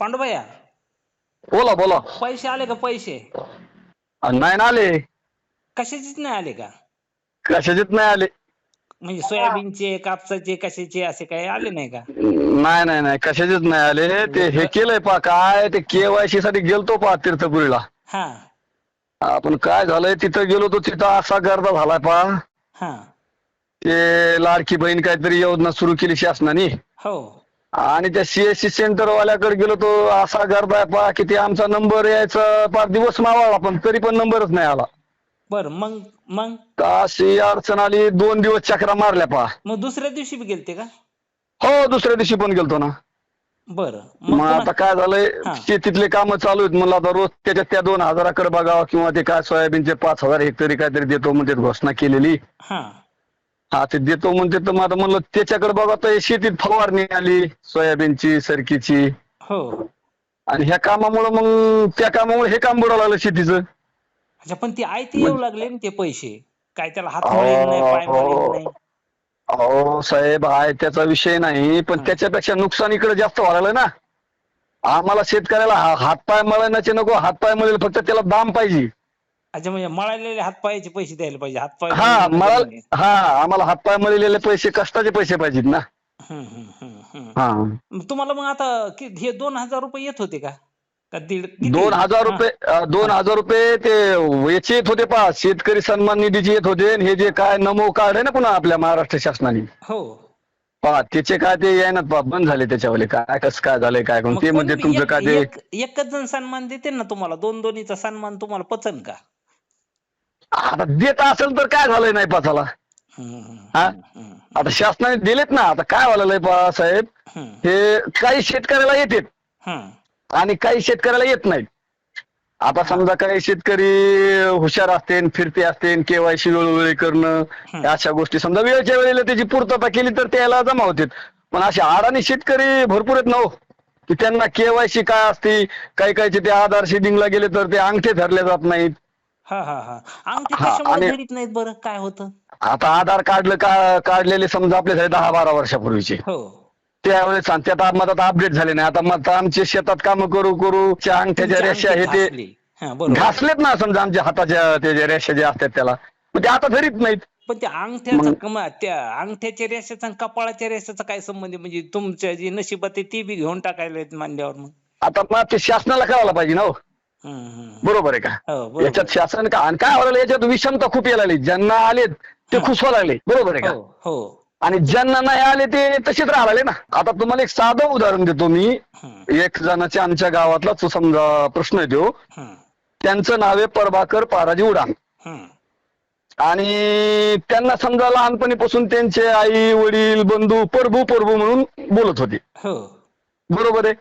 पांडुभैया बोला बोला. पैसे आले का पैसे? नाही ना आले. कशाचेच नाही आले का? कशाचेच नाही आले. म्हणजे सोयाबीनचे कापसाचे कशाचे असे काही आले नाही का? नाही नाही नाही. कशाचेच नाही आले. ते हे केलंय पा काय? ते केवायसी साठी गेलतो पा तीर्थपुरीला. हा. आपण काय झालंय? तिथं गेलो तो तिथं असा गर्दा झालाय पा. हा. ते लाडकी बहीण काहीतरी योजना सुरू केली शासनाने. हो. आणि त्या सीएससी सेंटर वाल्याकडे गेलो तो असा गर्दा आहे पा की ते आमचा नंबर यायचा पाच दिवस मावाळा पण तरी पण नंबरच नाही आला. बर मग मग? तर अशी अडचण आली दोन दिवस चक्रा मारल्या पा मग दुसऱ्या दिवशी बी गेलते का? हो दुसऱ्या दिवशी पण गेलतो ना. बर मग आता काय झालंय हा. शेतीतले कामं चालू आहेत म्हणलं आता रोज त्याच्यात त्या दोन हजाराकडे बघावं किंवा ते काय सोयाबीनचे पाच हजार हेक्टरी काहीतरी देतो म्हणजे घोषणा केलेली. हा. हा ते देतो म्हणते तर आता म्हणलं त्याच्याकडे बघा तर शेतीत फवारणी आली सोयाबीनची सरकीची. हो. आणि ह्या कामामुळे मग त्या कामामुळे हे काम बुडालं लागलं शेतीचं. अच्छा पण ते आयते येऊ लागले ना ते पैसे. काय त्याला हात मिळेल नाही पाय मिळेल नाही. अहो साहेब आहे त्याचा विषय नाही पण. त्याच्यापेक्षा नुकसान इकडे जास्त व्हायला ना. आम्हाला शेतकऱ्याला हा- हातपाय मळण्याचे नको हातपाय मळेल फक्त त्याला दाम पाहिजे. अच्छा म्हणजे मळालेले हात पायाचे पैसे द्यायला पाहिजे हात पाय हा मला. हा आम्हाला हातपाय मळलेले पैसे कष्टाचे पैसे पाहिजेत ना. हम्म, हम्म, हम्म, हम्म. हा. मग तुम्हाला मग आता कि- हे दोन हजार रुपये येत होते का? का दीड किती? दोन हजार हा. रुपये अं, दोन हजार रुपये ते याचे येत होते पहा शेतकरी सन्मान निधीचे येत होते. आणि हे जे काय नमो कार्ड आहे ना पुन्हा आपल्या महाराष्ट्र शासनाने. हो. पहा त्याचे काय ते यायना पहा बंद झाले त्याच्यावाले. काय कसं काय झालंय काय करून मग ते म्हणजे तुमचं एक- काय ते एक- एकच जण सन्मान देते ना तुम्हाला? दोन दोन्हीचा सन्मान तुम्हाला पचन का? आता देत असेल तर काय झालंय नाही पाचाला हा? आता शासनाने दिलेत ना आता काय व्हायला पहा साहेब? हे काही शेतकऱ्याला येतात. आणि काही शेतकऱ्याला येत नाहीत. आता समजा काही शेतकरी हुशार असतील फिरते असतील केवायसी वेळोवेळी करणं. अशा गोष्टी. समजा वेळच्या वेळेला त्याची पूर्तता केली तर त्याला जमा होते पण असे अडाणी शेतकरी भरपूर आहेत ना हो. की त्यांना केवायसी काय असते काही काहीचे ते आधार शेडिंगला गेले तर ते अंगठे धरले जात नाहीत. हा हा हा. अंगठी हा, कशामुळे आणि- धरीत नाहीत बरं? काय होतं? आता आधार काढलं का काढलेले समजा आपल्यासाठी दहा बारा वर्षापूर्वीचे. हो. त्यावेळेस आणि त्यात मधात अपडेट झाले नाही. आता मग आमचे शेतात काम करू करू त्या अंगठ्याच्या तुमची रेषा हे अंगठी ते घासली. हा बरोबर. घासलेत ना समजा आमच्या हाताच्या ते जे रेषा जे असतात त्याला. मग ते आता धरीत नाहीत. पण त्या अंगठ्याचा मग- कमा त्या अंगठ्याच्या रेषाचा आणि कपाळाच्या रेषाचा काय संबंध आहे? म्हणजे तुमच्या जी नशिबात आहे ती बी घेऊन टाकायला आहेत मांड्यावर मग. आता मग ते शासनाला करायला पाहिजे ना हो. बरोबर आहे का? हो याच्यात शासन का आणि काय व्हायला याच्यात विषमता खूप यायला लागली. ज्यांना आलेत ते. खुश व्हायला लागले. बरोबर आहे का? हो हो. आणि ज्यांना नाही आले ते तसेच लागले ना. आता तुम्हाला एक साधं उदाहरण देतो मी. एक जणाच्या आमच्या गावातलाच समजा प्रश्न आहे तो हम्म, त्यांचं नाव आहे प्रभाकर पाराजी उडान. आणि त्यांना समजा लहानपणीपासून त्यांचे आई वडील बंधू प्रभू प्रभू म्हणून बोलत होते. बरोबर आहे.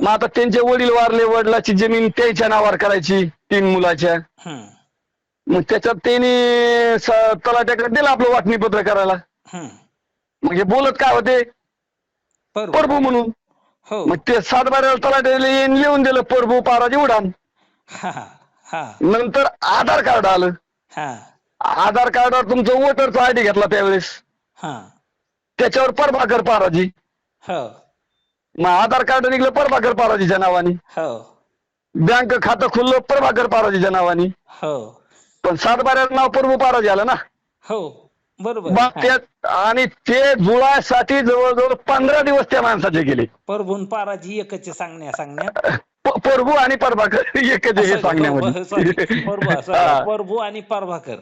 मग आता त्यांचे वडील वारले वडिलाची जमीन त्यांच्या नावावर करायची तीन मुलाच्या. मग त्याच्यात त्यांनी तलाट्याकडे दिलं आपलं वाटणीपत्र करायला. हम्म. मग हे बोलत काय होते? प्रभू म्हणून. हो. मग ते सात बारा तलाट्याला येऊन लिहून दिलं प्रभू पाराजी उडान. नंतर आधार कार्ड आलं. आधार कार्डावर तुमचं वोटरचा आयडी घेतला त्यावेळेस. त्याच्यावर प्रभाकर पाराजी. हो. मग आधार कार्ड निघलं प्रभाकर पाराजीच्या नावाने. हो. बँक खातं खुललं प्रभाकर पाराजीच्या नावाने. हो. पण सात बाऱ्याचं नाव प्रभू पाराजी आलं ना? हो बरोबर. मग हा. ते आणि ते जुळायसाठी जवळजवळ पंधरा दिवस त्या माणसाचे गेले. परभून पाराजी एकच सांगण्या सांगण्यात प- प्रभू आणि प्रभाकर एकच आहे हे. सांगण्यामध्ये परभू हा. परभू आणि प्रभाकर.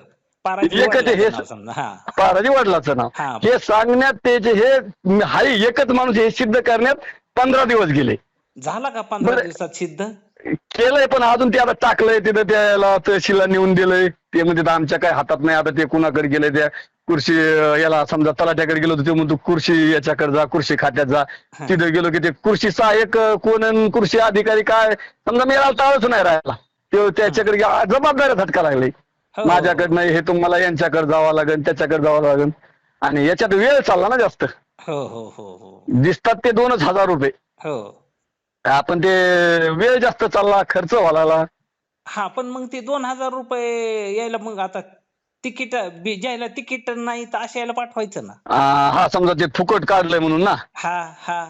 पाराजी एकच हे नाव समजा हा. पाराजी वडिलाचं नाव. हा. हे सांगण्यात त्याचे हे हाय एकच माणूस हे सिद्ध करण्यात पंधरा दिवस गेले. झाला का पंधरा बरं. दिवसात सिद्ध? केलंय पण अजून ते आता टाकलंय तिथं त्याला तहसीलला नेऊन दिलंय. ते म्हणजे आमच्या काय हातात नाही आता ते कुणाकडे गेले त्या कुर्सी अं, याला समजा तलाट्याकडे गेलो ते म्हणतो कुर्सी याच्याकडे जा कुर्सी खात्यात जा. तिथे गेलो की ते कुर्सी सहाय्यक अं, कोण अन कुर्सी अधिकारी काय? समजा मेला ताळच नाही राहिला. ते त्याच्याकडे गे- जबाबदाऱ्या झटका लागले. हो. माझ्याकडनं हे तुम्हाला यांच्याकडे जावं लागेल त्याच्याकडे जावं लागेल. आणि याच्यात वेळ चालला ना जास्त. हो हो हो हो. दिसतात ते दोनच हजार रुपये. हो. आपण ते वेळ जास्त चालला खर्च व्हायला. हा पण मग ते दोन हजार रुपये यायला मग आता तिकीट बी- ज्याला तिकीट नाही तर अशा यायला पाठवायचं ना. हा समजा ते फुकट काढलंय म्हणून ना. हा हा.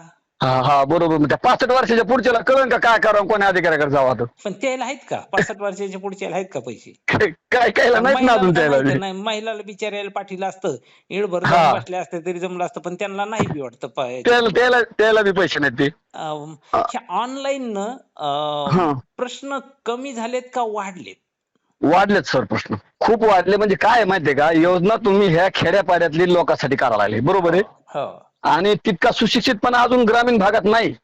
हा हा बरोबर. मग त्या पासष्ट वर्षाच्या पुढच्याला कळन का काय करावं कोण्या अधिकाऱ्याकडे जावं आता? पण त्याला आहेत का? पासष्ट वर्षाच्या पुढच्याला आहेत का पैसे? काय- काय कायला नाहीत ना अजून महिलाला त्याला नाही महिलाला बिचारायला पाठीला असतं. हा. जाऊन बसले असते तरी जमलं असतं पण त्यांना नाही बी वाटतं त्याला त्याला त्याला बी पैसे नाहीत ते. अं, ऑनलाईन हा. प्रश्न कमी झालेत का वाढलेत? वाढलेत सर प्रश्न. खूप वाढले. म्हणजे काय आहे माहितीये का? योजना तुम्ही ह्या खेड्यापाड्यातली लोकांसाठी करायला लागली. बरोबर आहे? हो. आणि तितका सुशिक्षितपणा अजून ग्रामीण भागात नाही.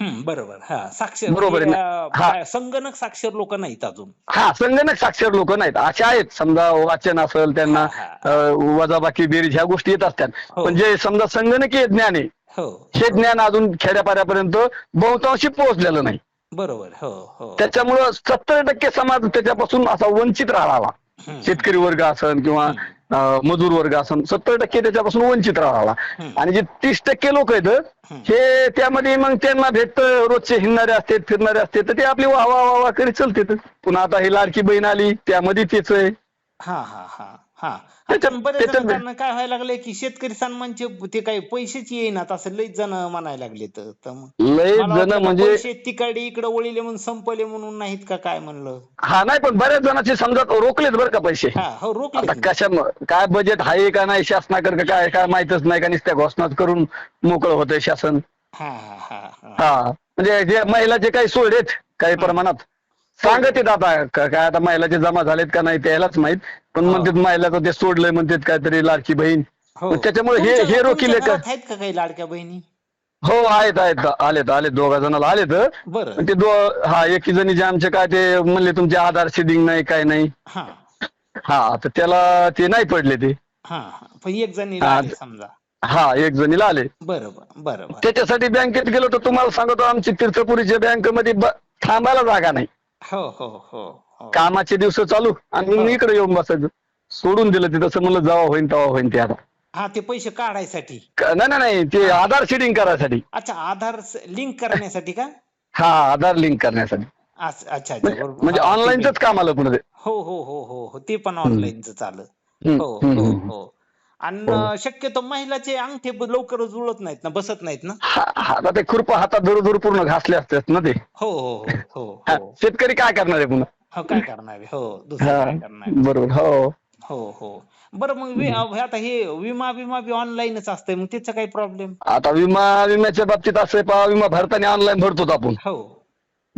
बरोबर. हा साक्षर बरोबर आहे म्हणजे, ना? हा. संगणक साक्षर लोक नाहीत अजून. हा संगणक साक्षर लोक नाहीत. असे आहेत. समजा वाचन असेल त्यांना हा, अं, वजाबाकी बेरीज ह्या गोष्टी येत असतात. हो. पण जे समजा संगणकीय ज्ञान आहे हो. हे ज्ञान अजून खेड्यापाड्यापर्यंत बहुतांशी पोहोचलेलं नाही. बरोबर. हो हो. त्याच्यामुळं सत्तर टक्के समाज त्याच्यापासून असा वंचित हम्म, शेतकरी वर्ग असन किंवा मजूर वर्ग असन सत्तर टक्के त्याच्यापासून वंचित राहिला. आणि जे तीस टक्के लोक आहेत. हे त्यामध्ये मग त्यांना भेटत रोजचे हिंडणारे असते फिरणारे असते तर ते आपली वाह वाह वाह वाह करीत चालते पुन्हा आता ही लाडकी बहीण आली त्यामध्ये तेच आहे हा हा हा हा. त्याच्यात- जणांना काय व्हायला लागले की शेतकरी सन्मानचे ते काही पैसेच येईनात असं लईच जण म्हणायला लागले तर. तर मग लय मला जण वाटलं म्हणजे पैसे तिकडे इकडे वळीले म्हणून संपले म्हणून नाहीत का काय म्हणलं? हा नाही पण बऱ्याच जणांचे समजा रोखलेत बरं का पैसे. हा हो रोखले काय बजेट आहे का नाही शासनाकडे काय काय माहितच नाही का नुसत्या घोषणाच करून मोकळं होतंय शासन. हा हा हा हा. हा म्हणजे जे महिलाचे काही सोड आहेत काही प्रमाणात. सांगत आता क- काय आता महिलाचे जमा झालेत का नाही त्यालाच माहीत. पण. म्हणतात महिलाचं ते सोडलंय म्हणतात काहीतरी लाडकी बहीण. हो. मग त्याच्यामुळे हे तुमच्या- हे रोखीले तुमच्या का घरात आहेत का काही लाडक्या बहिणी? हो आहेत आहेत आलेत आलेत दोघा जणाला आलेत. बरं. पण ते दो हा एकी जणी जे आमचे काय ते म्हणले तुमचे आधार सिडिंग नाही काय नाही. हा. हा तर त्याला ते नाही पडले ते. हा हा. पण एक जणीला. आले समजा. हा एक जणीला आले. बरं बरं बरं बरं. त्याच्यासाठी बँकेत गेलो तर तुम्हाला सांगतो आमची तीर्थपुरीच्या बँकेमध्ये ब- थांबायला जागा नाही. हो हो हो. हो. कामाचे दिवस चालू आणि मग हा. इकडे येऊन बसायचं. सोडून दिलं ते तसं म्हणलं जावा होईन तेव्हा होईन ते आता. हा ते पैसे काढायसाठी. क- नाही नाही नाही ते आधार सिडिंग करायसाठी. अच्छा आधार लिंक करण्यासाठी का? हा आधार लिंक करण्यासाठी. अच्छा अच्छा अच्छा, बरोबर. म्हणजे हा, ऑनलाईनच काम आलं पुन्हा ते. हो हो हो हो हो ते पण ऑनलाईनच चालू. हम्म, हो हम्म, हो हम्म. हो. आणि अं, शक्यतो महिलाचे अंगठे ब- लवकर जुळत नाहीत ना बसत नाहीत ना. हा हा, आता ते खुरप हातात धरू धरू पूर्ण घासले असतात ना ते. हो हो हो हो हा, हो. शेतकरी काय करणार आहे पुन्हा? हो काय करणार आहे? हो दुसरं हा काय करणार आहे? बरोबर हो. हो हो. बरं मग वि- आता हे विमा विमा बी ऑनलाईनच असतंय मग त्याचा काही प्रॉब्लेम आता विमा विम्याच्या बाबतीत असं आहे, पहा विमा भरताना ऑनलाईन भरतो आपण. हो.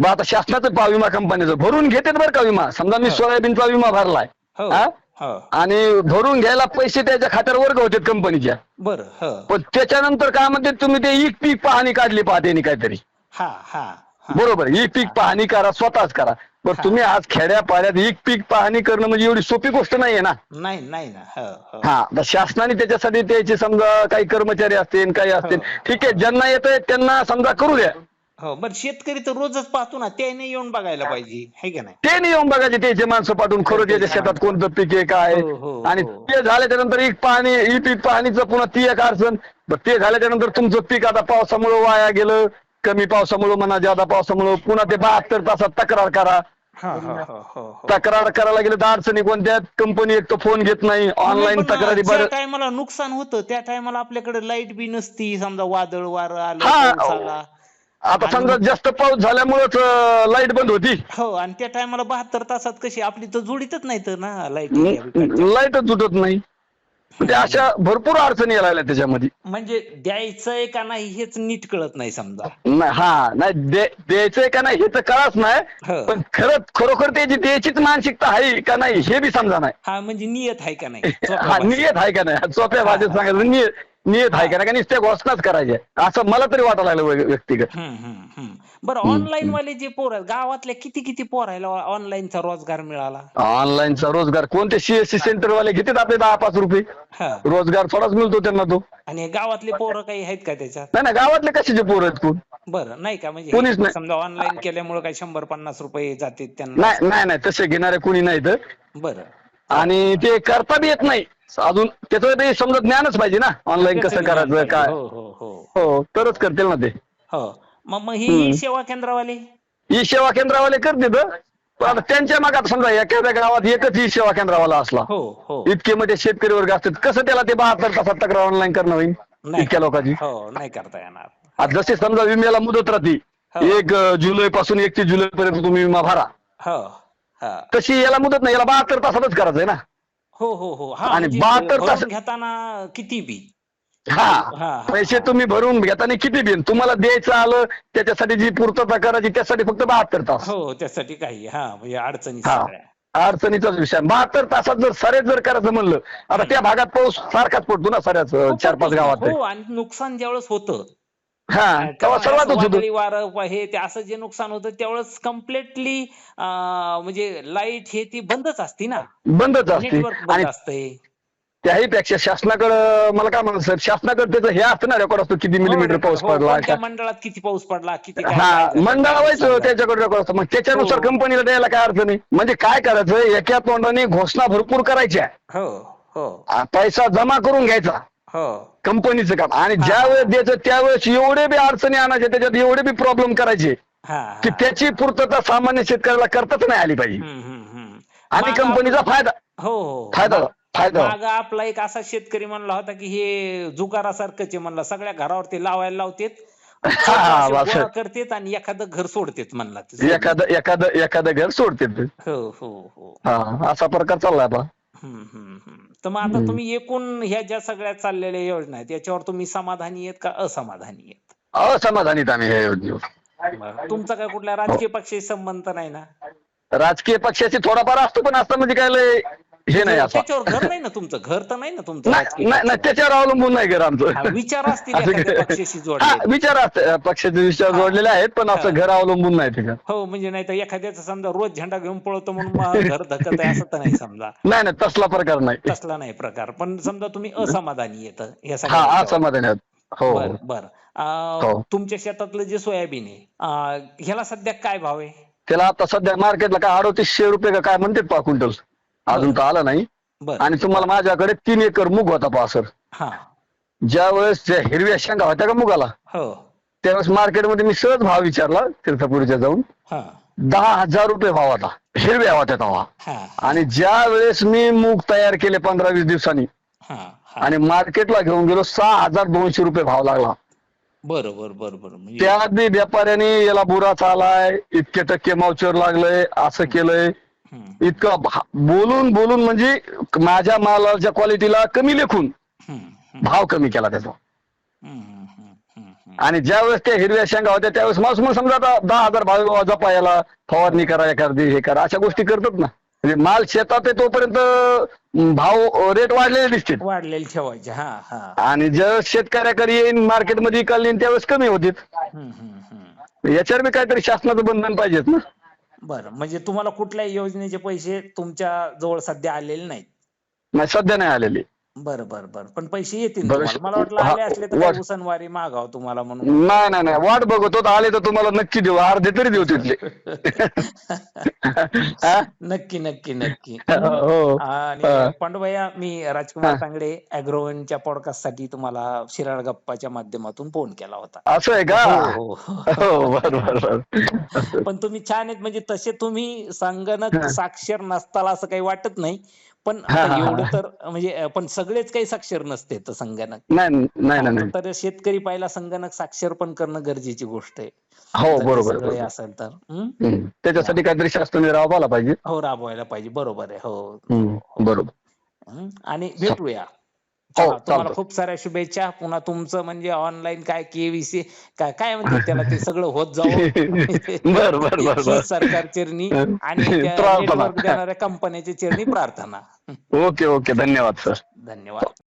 आता शासनाचं पहा विमा कंपनीचं भरून घेतात बरं का विमा. समजा मी हो. सोयाबीनचा विमा भरलाय. हो. हा? हो. आणि भरून घ्यायला पैसे त्याच्या खात्यावर वर्ग होते कंपनीच्या. बरं हो. पण त्याच्यानंतर काय म्हणते तुम्ही ते एक पीक पाहणी काढली पाहते काहीतरी. हा हा हा. बरोबर एक पीक पाहणी करा स्वतःच करा. हा. पण तुम्ही आज खेड्यापाड्यात एक पीक पाहणी करणं म्हणजे एवढी सोपी गोष्ट नाहीये ना. नाही नाही ना हो हो. हा तर शासनाने त्याच्यासाठी त्याचे समजा काही कर्मचारी असतील काही असतील हो. ठीक आहे ज्यांना येत त्यांना समजा करू द्या. हो बरं शेतकरी तर रोजच पाहतो ना त्याने येऊन बघायला पाहिजे है की नाही? ते नाही येऊन बघायचे त्याचे माणसं पाठवून खरं त्याच्या शेतात कोणतं पीक आहे काय आहे. हो, हो, आणि हो. ते झाल्याच्यानंतर एक पाणी ही पीक पाहणीचं पुन्हा ती एक अडचण. ते झाल्याच्यानंतर तुमचं पीक आता पावसामुळे वाया गेलं कमी पावसामुळे म्हणा जादा पावसामुळे पुन्हा ते बहात्तर तासात तक्रार करा. हा हा हा हो हो. तक्रार करायला गेलं तर अडचणी कोणत्या कंपनी एक तर फोन घेत नाही ऑनलाईन तक्रारी ज्या बरं टायमाला नुकसान होतं त्या टायमाला आपल्याकडे लाइट बी नसती समजा वादळ वारं आलं हा. पाऊस आला. आता समजा जास्त पाऊस झाल्यामुळेच लाइट बंद होती. हो आणि त्या टायमाला बहात्तर तासात कशी आपली तर जोडीतच नाही तर ना लाइट लाईटच तुटत नाही. म्हणजे अशा भरपूर अडचणी यायला लागल्या त्याच्यामध्ये. म्हणजे द्यायचंय का नाही हेच नीट कळत नाही समजा. नाही हा नाही दे- द्यायचंय का नाही हे तर कळाच नाही. हो. पण खरंच खरोखर त्याची द्यायचीच मानसिकता आहे का नाही हे बी समजा नाही. हा म्हणजे नियत आहे का नाही? हा. नियत आहे का नाही? सोप्या भाषेत सांगायचं नियत नियत आहे का नाही नुसत्या घोषणाच करायच्या असं मला तरी वाटायला लागलं व्य- व्यक्तिगत. हम्म, हम्म, हम्म. बरं ऑनलाईन वाले जे पोर आहेत गावातल्या किती किती पोरायला ऑनलाईनचा रोजगार मिळाला? ऑनलाईनचा रोजगार. कोणते सीएससी सेंटर वाले घेतात आपले दहा पाच रुपये? हा. रोजगार थोडाच मिळतो त्यांना तो. आणि हे गावातले पोरं काही आहेत का त्याच्यात? नाही ना गावातले कशाचे पोर आहेत कोण? बरं नाही का? म्हणजे कोणीच हे नाही. समजा ऑनलाईन केल्यामुळे काही शंभर पन्नास रुपये जाते त्यांना. नाही नाही नाही तसे घेणारे कोणी नाहीत. बरं. आणि ते करता बी येत नाही. अजून त्याचं ते समजा ज्ञानच पाहिजे ना ऑनलाईन कसं करायचं काय? हो हो हो. हो तरच करतील ना ते. हो. मग मग हम्म. सेवा केंद्रावाले? ई सेवा केंद्रावाले करतात पण आता त्यांच्या मागात समजा एखाद्या गावात एकच ई सेवा केंद्रावाला असला. हो हो. इतके मध्ये शेतकरी वर्ग असतात कसं त्याला ते बहात्तर तासात तक्रार ऑनलाईन करणं होईल? नाही. इतक्या लोकांची. हो नाही करता येणार. आता जसे समजा विम्याला मुदत राहते. एक जुलै पासून एकतीस जुलै पर्यंत तुम्ही विमा भरा. हो हा. तशी याला मुदत नाही याला बहात्तर तासातच करायचंय ना. हो हो हो. हा आणि म्हणजे 72 तास- भरून घेताना किती बी? हा. हा, पैसे तुम्ही भरून घेताना किती बिन तुम्हाला द्यायचं आलं त्याच्यासाठी जी पूर्तता करायची त्यासाठी फक्त बहात्तर तास. हो त्यासाठी काही. हा म्हणजे अडचणी हा. सगळ्या. अडचणीचाच विषय. बहात्तर तासात जर सरेच जर करायचं म्हणलं आता त्या भागात पाऊस सारखाच पडतो ना सऱ्याच हो, चार पाच. गावात. हो आणि नुकसान ज्यावेळेस होतं हा तेव्हा सर्वातच होतो. वादळी वारं व हे ते असं जे नुकसान होतं त्यावेळेस कम्प्लिटली म्हणजे लाइट हे ती बंदच असती ना. बंदच असते. नेटवर्क आणि बंद असतंय. त्याही पेक्षा शासनाकडं मला काय म्हणत सर शासनाकडे त्याचं हे असतं ना रेकॉर्ड असतो किती मिलीमीटर हो, पाऊस हो, पडला कोणत्या का? मंडळात किती पाऊस पडला किती काय हा काय झालं, मंडळावाईच काय त्याच्याकडे रेकॉर्ड असतो. मग त्याच्यानुसार हो. कंपनीला द्यायला काय अर्थ नाही. म्हणजे काय करायचं? एका तोंडाने घोषणा भरपूर करायच्या. हो हो. आ, पैसा जमा करून घ्यायचा. हो कंपनीचं काम आणि हा. ज्या वेळेस द्यायचं त्यावेळेस एवढे बी अडचणी आणायचे त्याच्यात एवढे बी प्रॉब्लेम करायचे हा की हा. त्याची पूर्तता सामान्य शेतकऱ्याला करताच नाही आली पाहिजे. आणि कंपनीचा फायदा हो हो फायदा फायदा माग आपला एक असा शेतकरी म्हणला होता की हे जुगारासारखंच म्हणला सगळ्या घरावरती लावायला लावतेत हा, हा, करतेत आणि एखादं घर सोडतेत म्हणला. एखादं एखादं एखादं घर सोडते ते. हो हो हो हा असा प्रकार चाललाय बा. तर मग आता तुम्ही एकूण ह्या ज्या सगळ्या चाललेल्या योजना आहेत याच्यावर तुम्ही समाधानी आहेत का असमाधानी आहेत असमाधानीत आम्ही हे योजनेवर. बरं. तुमचा काय कुठल्या राजकीय पक्षाशी संबंध नाही ना राजकीय पक्षाची थोडाफार असतो पण असतं म्हणजे काय लय हे नाही असं त्याच्यावर घर नाही ना तुमचं? घर तर नाही ना तुमचं नाही राजकीय नाही. त्याच्यावर अवलंबून नाही घर हा, आमचं विचार असतील असं एखाद्या काय- पक्षाशी हा, जोडले विचार असते पक्षाचे विचार हा. जोडलेले आहेत पण असं हा. घर अवलंबून नाही ते हो म्हणजे नाही तर एखाद्याचं समजा रोज झेंडा घेऊन पळतो म्हणून मग घर धकत आहे असं तर नाही समजा. नाही नाही तसला प्रकार नाही. तसला नाही प्रकार. पण समजा तुम्ही असमाधानी येत या हा सगळ्या आहेत. हो बर बर. हो. तुमच्या शेतातलं जे सोयाबीन आहे अं, ह्याला सध्या काय भाव आहे? त्याला आता सध्या मार्केटला काय अडोतीसशे रुपये का काय म्हणते पा क्विंटल? अजून तर आला नाही. बर. आणि तुम्हाला माझ्याकडे तीन एकर मूग होता पा सर. हा. ज्या वेळेस त्या हिरव्या शेंगा होत्या का मुगाला? हो. त्यावेळेस मार्केटमध्ये मी सहज भाव विचारला तीर्थपुरीच्या जाऊन. हा. दहा हजार रुपये भाव होता. हिरव्या होत्या तेव्हा. हा. आणि ज्या वेळेस मी मूग तयार केले पंधरा वीस दिवसांनी हा हा. आणि मार्केटला घेऊन गेलो सहा हजार दोनशे रुपये भाव लागला. बरं बरं बरं बरं म्हणजे त्या बी व्यापाऱ्याने याला बुरा चालाय इतके टक्के मावचर लागलंय असं केलंय. इतकं बोलून बोलून म्हणजे माझ्या मालाच्या क्वालिटीला कमी लेखून भाव कमी केला त्याचा. आणि ज्या वेळेस त्या हिरव्या शेंगा होत्या त्यावेळेस माणूस मग समजा आता दहा हजार भाव जपा याला फवारणी करा एखादी हे करा अशा गोष्टी करतात ना. म्हणजे माल शेतात आहे तोपर्यंत भाव रेट वाढलेले दिसतील. वाढलेले ठेवायचे हा हा. आणि ज्या शेतकऱ्याकडे येईन मार्केटमध्ये इकाल त्यावेळेस कमी होतील. याच्यावर बी काहीतरी शासनाचं बंधन पाहिजेत ना. बरं. म्हणजे तुम्हाला कुठल्याही योजनेचे पैसे तुमच्या जवळ सध्या आलेले नाहीत? नाही सध्या नाही आलेली. बरं बरं बरं. पण पैसे येतील तुम्हाला. मला वाटलं हा, आले असले तर वाट- उसनवारी मागाव तुम्हाला म्हणून. नाही नाही नाही. वाट बघतो तर आले तर तुम्हाला नक्की देऊ. अर्धे तरी देऊ तिथले. हा? नक्की नक्की नक्की. हो आणि हा. पांडुभैया मी राजकुमार हा. तांगडे अॅग्रोवनच्या पॉडकास्टसाठी तुम्हाला शिराळ गप्पाच्या माध्यमातून फोन केला होता. असं आहे का? हो, हो. हो. बर बर बर. पण तुम्ही छान आहेत. म्हणजे तसे तुम्ही संगणक हा. साक्षर नसताल असं काही वाटत नाही. पण हा, हा, हा. एवढं तर म्हणजे पण सगळेच काही साक्षर नसते तर संगणक. नाही नाही नाही नाही. तर शेतकरी पाहिला संगणक साक्षर पण करणं गरजेची गोष्ट आहे. हो हे बरोबर बरोबर. असेल तर हं? त्याच्यासाठी काहीतरी शास्त्र राबवायला पाहिजे. हो राबवायला पाहिजे. बरोबर आहे. हो बरोबर. हं? आणि भेटूया. हो, चला, तुम्हाला. खूप साऱ्या शुभेच्छा. पुन्हा तुमचं म्हणजे ऑनलाईन काय केवीसी काय काय म्हणते त्याला ते? सगळं होत ही बर सरकार चिरणी आणि देणाऱ्या कंपन्याची चिरणी प्रार्थना. Okay okay. धन्यवाद सर. धन्यवाद.